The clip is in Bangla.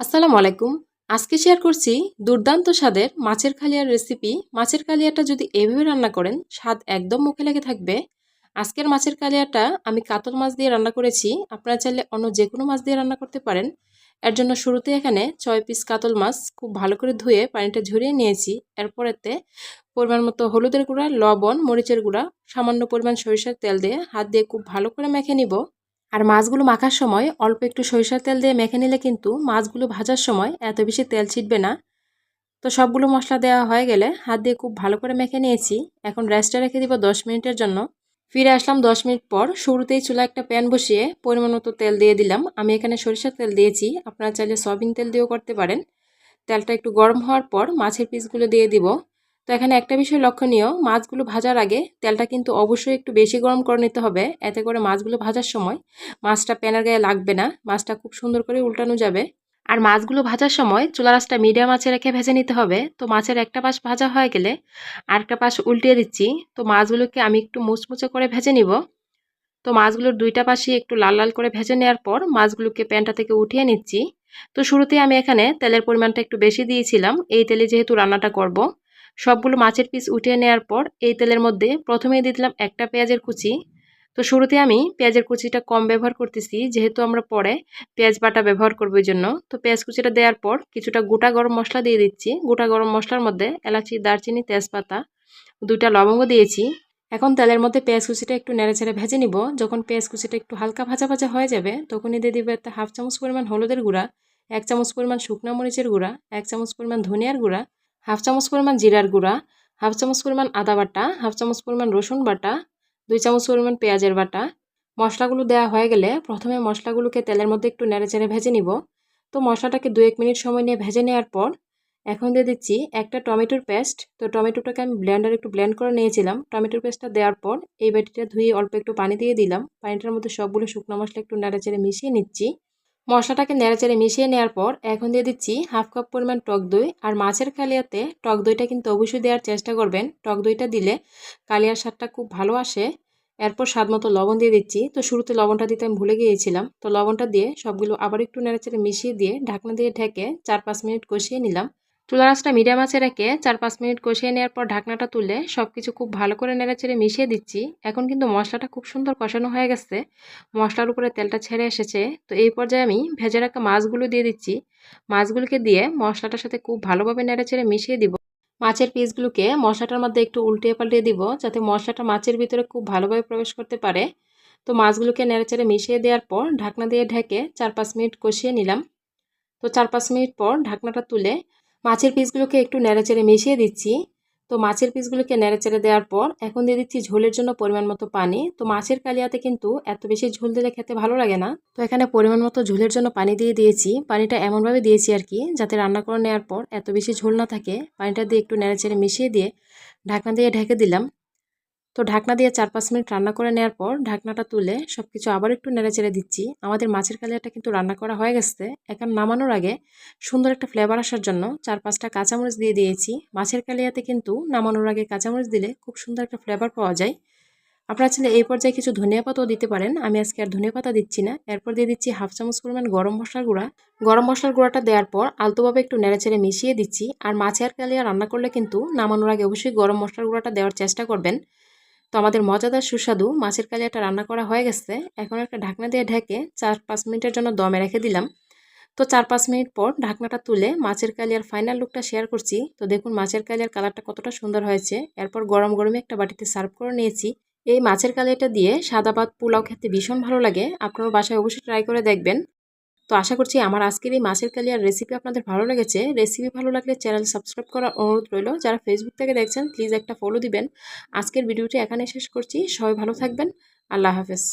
আসসালামু আলাইকুম। আজকে শেয়ার করছি দুর্দান্ত স্বাদের মাছের কালিয়ার রেসিপি মাছের কালিয়াটা যদি এভাবে রান্না করেন, স্বাদ একদম মুখে লেগে থাকবে। আজকের মাছের কালিয়াটা আমি কাতল মাছ দিয়ে রান্না করেছি। আপনারা চাইলে অন্য যে কোনো মাছ দিয়ে রান্না করতে পারেন। এর জন্য শুরুতে এখানে ছয় পিস কাতল মাছ খুব ভালো করে ধুয়ে পানিটা ঝরিয়ে নিয়েছি। এরপরেতে পরিমাণ মতো হলুদের গুঁড়া, লবণ, মরিচের গুঁড়া, সামান্য পরিমাণ সরিষার তেল দিয়ে হাত দিয়ে খুব ভালো করে মেখে নিব। আর মাছগুলো মাখার সময় অল্প একটু সরিষার তেল দিয়ে মেখে নিলে কিন্তু মাছগুলো ভাজার সময় এত বেশি তেল ছিটবে না। তো সবগুলো মশলা দেওয়া হয়ে গেলে হাত দিয়ে খুব ভালো করে মেখে নিয়েছি। এখন রেস্টে রেখে দিব দশ মিনিটের জন্য। ফিরে আসলাম দশ মিনিট পর শুরুতেই চুলা একটা প্যান বসিয়ে পরিমাণ মতো তেল দিয়ে দিলাম। আমি এখানে সরিষার তেল দিয়েছি। আপনারা চাইলে সয়াবিন তেল দিয়েও করতে পারেন। তেলটা একটু গরম হওয়ার পর মাছের পিসগুলো দিয়ে দিব। তো এখানে একটা বিষয় লক্ষণীয়, মাছগুলো ভাজার আগে তেলটা কিন্তু অবশ্যই একটু বেশি গরম করে নিতে হবে, এতে করে মাছগুলো ভাজার সময় মাছটা প্যানের গায়ে লাগবে না, মাছটা খুব সুন্দর করে উল্টানো যাবে। আর মাছগুলো ভাজার সময় চুলা রাসটা মিডিয়াম আঁচে রেখে ভেজে নিতে হবে, তো মাছের একটা পাশ ভাজা হয়ে গেলে আরেকটা পাশ উল্টিয়ে দিচ্ছি, তো মাছগুলোকে আমি একটু মুচমুচে করে ভেজে নিব। তো মাছগুলোর দুইটা পাশে একটু লাল লাল করে ভেজে নেওয়ার পর মাছগুলোকে প্যানটা থেকে উঠিয়ে নিচ্ছি। তো শুরুতে আমি এখানে তেলের পরিমাণটা একটু বেশি দিয়েছিলাম, এই তেলে যেহেতু রান্নাটা করব সবগুলো মাছের পিস উঠিয়ে নেওয়ার পর এই তেলের মধ্যে প্রথমেই দিয়ে দিলাম একটা পেঁয়াজের কুচি। তো শুরুতে আমি পেঁয়াজের কুচিটা কম ব্যবহার করতেছি, যেহেতু আমরা পরে পেঁয়াজ বাটা ব্যবহার করব এই জন্য। তো পেঁয়াজ কুচিটা দেওয়ার পর কিছুটা গোটা গরম মশলা দিয়ে দিচ্ছি। গোটা গরম মশলার মধ্যে এলাচি, দারচিনি, তেজপাতা, দুইটা লবঙ্গ দিয়েছি। এখন তেলের মধ্যে পেঁয়াজ কুচিটা একটু নেড়ে ছেড়ে ভেজে নিব। যখন পেঁয়াজ কুচিটা একটু হালকা ভাজা ভাজা হয়ে যাবে, তখনই দিয়ে দিব একটা হাফ চামচ পরিমাণ হলুদের গুঁড়া, এক চামচ পরিমাণ শুকনো মরিচের গুঁড়া, এক চামচ পরিমাণ ধনিয়ার গুঁড়া হাফ চামচ পরিমাণ জিরার গুঁড়া, হাফ চামচ পরিমাণ আদা বাটা, হাফ চামচ পরিমাণ রসুন বাটা, দুই চামচ পরিমাণ পেঁয়াজের বাটা। মশলাগুলো দেওয়া হয়ে গেলে প্রথমে মশলাগুলোকে তেলের মধ্যে একটু নেড়ে চেড়ে ভেজে নিব। তো মশলাটাকে দু এক মিনিট সময় নিয়ে ভেজে নেওয়ার পর এখন দিয়ে দিচ্ছি একটা টমেটোর পেস্ট। তো টমেটোটাকে আমি ব্লেন্ডার একটু ব্লেন্ড করে নিয়েছিলাম। টমেটোর পেস্টটা দেওয়ার পর এই বাটিটা ধুয়ে অল্প একটু পানি দিয়ে দিলাম। পানিটার মধ্যে সবগুলো শুকনো মশলা একটু নেড়ে চেড়ে মিশিয়ে নিচ্ছি। মশলাটাকে নেড়াচেড়ে মিশিয়ে নেওয়ার পর এখন দিয়ে দিচ্ছি হাফ কাপ পরিমাণ টক দই আর মাছের কালিয়াতে টক দইটা কিন্তু অবশ্যই দেওয়ার চেষ্টা করবেন। টক দইটা দিলে কালিয়ার স্বাদটা খুব ভালো আসে। এরপর স্বাদ মতো লবণ দিয়ে দিচ্ছি। তো শুরুতে লবণটা দিতে আমি ভুলে গিয়েছিলাম। তো লবণটা দিয়ে সবগুলো আবার একটু নেড়াচেড়ে মিশিয়ে দিয়ে ঢাকনা দিয়ে ঢেকে চার পাঁচ মিনিট কষিয়ে নিলাম। চুলা রাসটা মিডিয়াম আছে রেখে চার পাঁচ মিনিট কষিয়ে নেওয়ার পর ঢাকনাটা তুলে সব কিছু খুব ভালো করে নেড়েচেড়ে মিশিয়ে দিচ্ছি। এখন কিন্তু মশলাটা খুব সুন্দর কষানো হয়ে গেছে। মশলার উপরে তেলটা ছেড়ে এসেছে। তো এই পর্যায়ে আমি ভেজে রাখা মাছগুলো দিয়ে দিচ্ছি। মাছগুলোকে দিয়ে মশলাটার সাথে খুব ভালোভাবে নেড়েচেড়ে মিশিয়ে দিব। মাছের পিসগুলোকে মশলাটার মধ্যে একটু উল্টিয়ে পাল্টিয়ে দিব যাতে মশলাটা মাছের ভিতরে খুব ভালোভাবে প্রবেশ করতে পারে। তো মাছগুলোকে নেড়েচেড়ে মিশিয়ে দেওয়ার পর ঢাকনা দিয়ে ঢেকে চার পাঁচ মিনিট কষিয়ে নিলাম। তো চার পাঁচ মিনিট পর ঢাকনাটা তুলে মাছের পিসগুলোকে একটু নেড়েচেড়ে মিশিয়ে দিচ্ছি। তো মাছের পিসগুলোকে নেড়েচেড়ে দেওয়ার পর এখন দিয়ে দিচ্ছি ঝোলের জন্য পরিমাণ মতো পানি। তো মাছের কালিয়াতে কিন্তু এত বেশি ঝোল দিলে খেতে ভালো লাগে না। তো এখানে পরিমাণ মতো ঝোলের জন্য পানি দিয়ে দিয়েছি। পানিটা এমনভাবে দিয়েছি আর কি, যাতে রান্না করে নেওয়ার পর এত বেশি ঝোল না থাকে। পানিটা দিয়ে একটু নেড়েচেড়ে মিশিয়ে দিয়ে ঢাকনা দিয়ে ঢেকে দিলাম। তো ঢাকনা দিয়ে চার পাঁচ মিনিট রান্না করে নেওয়ার পর ঢাকনাটা তুলে সব কিছু আবার একটু নেড়ে চেড়ে দিচ্ছি। আমাদের মাছের কালিয়াটা কিন্তু রান্না করা হয়ে গেছে। এখন নামানোর আগে সুন্দর একটা ফ্লেভার আসার জন্য চার পাঁচটা কাঁচামরিচ দিয়ে দিয়েছি। মাছের কালিয়াতে কিন্তু নামানোর আগে কাঁচামরিচ দিলে খুব সুন্দর একটা ফ্লেভার পাওয়া যায়। আপনারা চাইলে এই পর্যায়ে কিছু ধনিয়া পাতাও দিতে পারেন। আমি আজকে আর ধনিয়া পাতা দিচ্ছি না। এরপর দিয়ে দিচ্ছি হাফ চামচ পরিমাণ গরম মশলার গুঁড়া। গরম মশলার গুঁড়াটা দেওয়ার পর আলতোভাবে একটু নেড়েচেড়ে মিশিয়ে দিচ্ছি। আর মাছের কালিয়া রান্না করলে কিন্তু নামানোর আগে অবশ্যই গরম মশলার গুঁড়াটা দেওয়ার চেষ্টা করবেন। তো আমাদের মজাদার সুস্বাদু মাছের কালিয়াটা রান্না করা হয়ে গেছে। এখন একটা ঢাকনা দিয়ে ঢেকে চার পাঁচ মিনিটের জন্য দমে রেখে দিলাম। তো চার পাঁচ মিনিট পর ঢাকনাটা তুলে মাছের কালিয়ার ফাইনাল লুকটা শেয়ার করছি। তো দেখুন মাছের কালিয়ার কালারটা কতটা সুন্দর হয়েছে। এরপর গরম গরমে একটা বাটিতে সার্ভ করে নিয়েছি। এই মাছের কালিয়াটা দিয়ে সাদা ভাত, পোলাও খেতে ভীষণ ভালো লাগে। আপনার বাসায় অবশ্যই ট্রাই করে দেখবেন। তো আশা করছি আমার আজকের এই মাছের কালিয়ার রেসিপি আপনাদের ভালো লেগেছে। রেসিপি ভালো লাগলে চ্যানেল সাবস্ক্রাইব করার অনুরোধ রইল। যারা ফেসবুক থেকে দেখছেন প্লিজ একটা ফলো দিবেন। আজকের ভিডিওটি এখানে শেষ করছি। সবাই ভালো থাকবেন। আল্লাহ হাফেজ।